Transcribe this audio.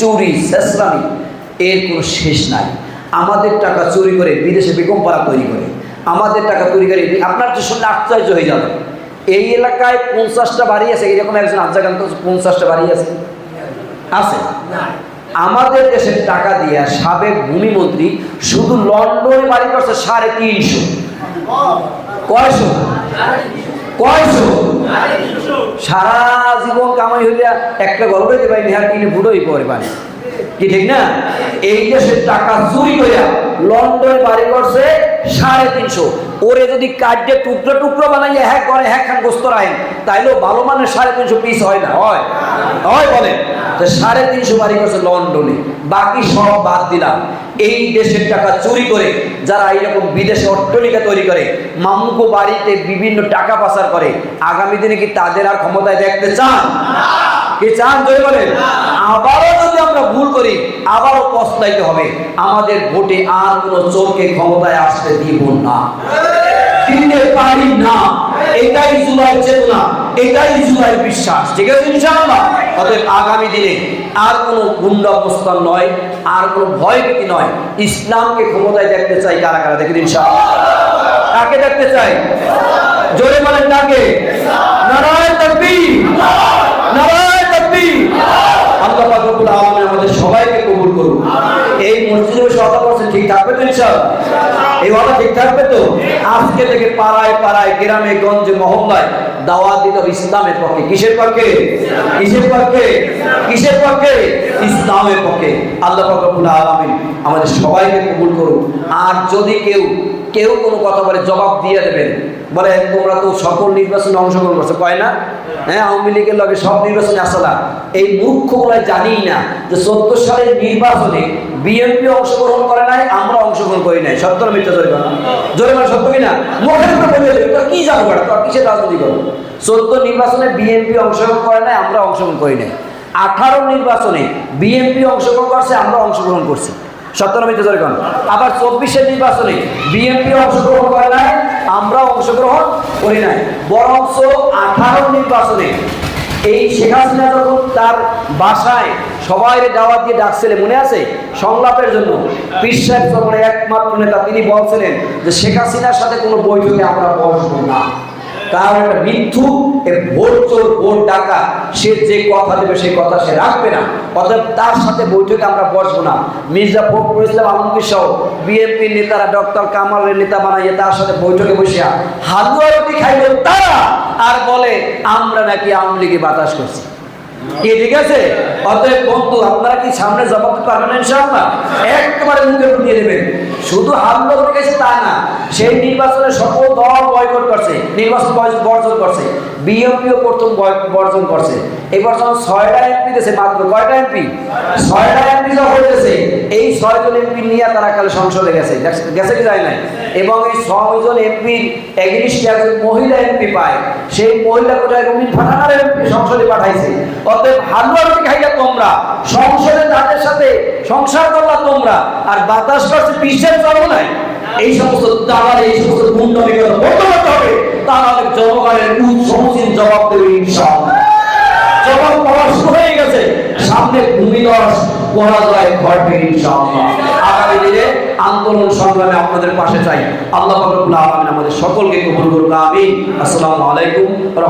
চুরি শেষরানি। এর কোনো শেষ নাই। আমাদের টাকা চুরি করে বিদেশে বেগম পাড়া তৈরি করে। আমাদের টাকা তৈরি করে আপনার তো শুনলে আশ্চর্য হয়ে যাবে। এই এলাকায় পঞ্চাশটা বাড়ি আছে এরকম একজন আজ্জাকান্ত পঞ্চাশটা বাড়ি আছে। আছে? আমাদের দেশের টাকা দিয়ে সাবেক ভূমিমন্ত্রী শুধু লন্ডনে বাড়ি করছে সাড়ে তিনশো। কয়শো? কয়শো? সারা জীবন কামাই হইলে একটা গল্প দিতে পারি নেহার কিনে হই পরে পারে। কি ঠিক না? এই দেশের টাকা চুরি করিয়া লন্ডনে বাড়ি করছে সাড়ে তিনশো। ওরে যদি কার্ডে টুকরো টুকরো বানাইয়া হ্যাক করে হ্যাক খান গোস্ত রাখেন, তাইলেও ভালো মানের সাড়ে তিনশো পিস হয় না। হয়। হয় বলেন। সাড়ে তিনশো বাড়ি করছে লন্ডনে। বাকি সব বাদ দিলাম। এই দেশের টাকা চুরি করে যারা এইরকম বিদেশে অট্টলিকা তৈরি করে, মামুকো বাড়িতে বিভিন্ন টাকা পাচার করে, আগামী দিনে কি তাদের আর ক্ষমতায় দেখতে চান? কি চান? বলেন। আবারও যদি আমরা করি, আবারও পস্তাইতে হবে। আমাদের ভোটে আর কোনো চোরকে ক্ষমতায় আসতে দিব না। দিতে পারি না। এটাই জুলাই চেতনা, এটাই জুলাই বিশ্বাস। ঠিক আছে ইনশাআল্লাহ? অতএব আগামী দিনে আর কোনো গুন্ডা অবস্থান নয়, আর কোনো ভয়ভীতি নয়। ইসলামকে ক্ষমতায় দেখতে চাই কারা কারা? দেখেন ইনশাআল্লাহ। কাকে দেখতে চাই জোরে বলেন কাকে নারায়ণ তাকবীর নারায়ণ তাকবীর আল্লাহ পাক রব্বুল আলামিন আমাদের সবাইকে কবুল করুন ইসলামের পক্ষে। কিসের পক্ষে? কিসের পক্ষে? কিসের পক্ষে? ইসলামের পক্ষে। আল্লাহ আমাদের সবাইকে কবুল করুন আর যদি কেউ কেউ কোনো কথা বলে জবাব দিয়ে দেবেন বলে তোমরা তো সকল নির্বাচনে অংশগ্রহণ করছ। কয় না? হ্যাঁ। আওয়ামী লীগের লগে সব নির্বাচনে আসলা এই মূর্খগুলাই জানি না যে চোদ্দ সালের নির্বাচনে বিএনপি অংশগ্রহণ করে নাই আমরা অংশগ্রহণ করি নাই। সত্য না মিথ্যা জরিমানা? জরিমানা সত্য কিনা মুখের উপরে বলে তোর কি জানো বেটা তোর কিসের রাজনীতি করো? চোদ্দ নির্বাচনে বিএনপি অংশগ্রহণ করে নাই আমরা অংশগ্রহণ করি নাই। আঠারো নির্বাচনে বিএনপি অংশগ্রহণ করছে আমরা অংশগ্রহণ করছি। সত্যনমিত জরিগণ আবার চব্বিশের নির্বাচনে বিএনপি অংশগ্রহণ করে নাই আমরা অংশগ্রহণ করি নাই। বরঞ্চ আঠারো নির্বাচনে এই শেখ হাসিনা যখন তার বাসায় সবাই দাওয়াত দিয়ে ডাকছিলেন, মনে আছে? সংলাপের জন্য। পীর সাহেব একমাত্র নেতা, তিনি বলছিলেন যে, শেখ হাসিনার সাথে কোনো বৈঠকে আমরা বসবো না। কারণ একটা মৃত্যু এ ভোট চোর ভোট ডাকা, সে যে কথা দেবে সেই কথা সে রাখবে না। অতএব তার সাথে বৈঠকে আমরা বসবো না। মির্জা ফখরুল ইসলাম আলমগীর সহ বিএনপির নেতারা, ডক্টর কামালের নেতা বানাইয়ে তার সাথে বৈঠকে বসিয়া হালুয়া রুটি তারা আর বলে, আমরা নাকি আওয়ামী লীগে বাতাস করছি। কি ঠিক আছে? অতএব বন্ধু, আপনারা কি সামনে জবাব পারবেন ইনশাআল্লাহ? একেবারে মুখে দিয়ে শুধু হামলা করে গেছে তা না, সেই নির্বাচনে সকল দল বয়কট করছে। নির্বাচন বর্জন করছে। বিএনপিও প্রথম বর্জন করছে। এবার যখন ছয়টা এমপি দিয়েছে, মাত্র কয়টা এমপি? ছয়টা এমপি যখন হয়েছে এই ছয়জন এমপি নিয়ে তারা কালে সংসদে গেছে। গেছে- কি যায় নাই? এবং এই ছয়জন এমপির এগেনিস্টে একজন মহিলা এমপি পায়। সেই মহিলা কোটায় রুমিন ফাটানার এমপি সংসদে পাঠাইছে। অতএব হালুয়া রুটি খাইলা তোমরা, সংসদে তাদের সাথে সংসার করলা তোমরা, আর বাতাস করছে, বিশ্বের চলো নাই। এই সমস্ত দালাল এই সমস্ত গুন্ডমি কথা বন্ধ করতে হবে। ইনশাআল্লাহ। পাওয়া শুরু হয়ে গেছে, সামনে ভূমিদশ পরাজয় ঘটবে ইনশাআল্লাহ। আগামী দিনে আন্দোলন সংগ্রামে আপনাদের পাশে চাই। আল্লাহ রব্বুল আমাদের সকলকে কবুল করুন আমিন। আসসালামু আলাইকুম ওয়া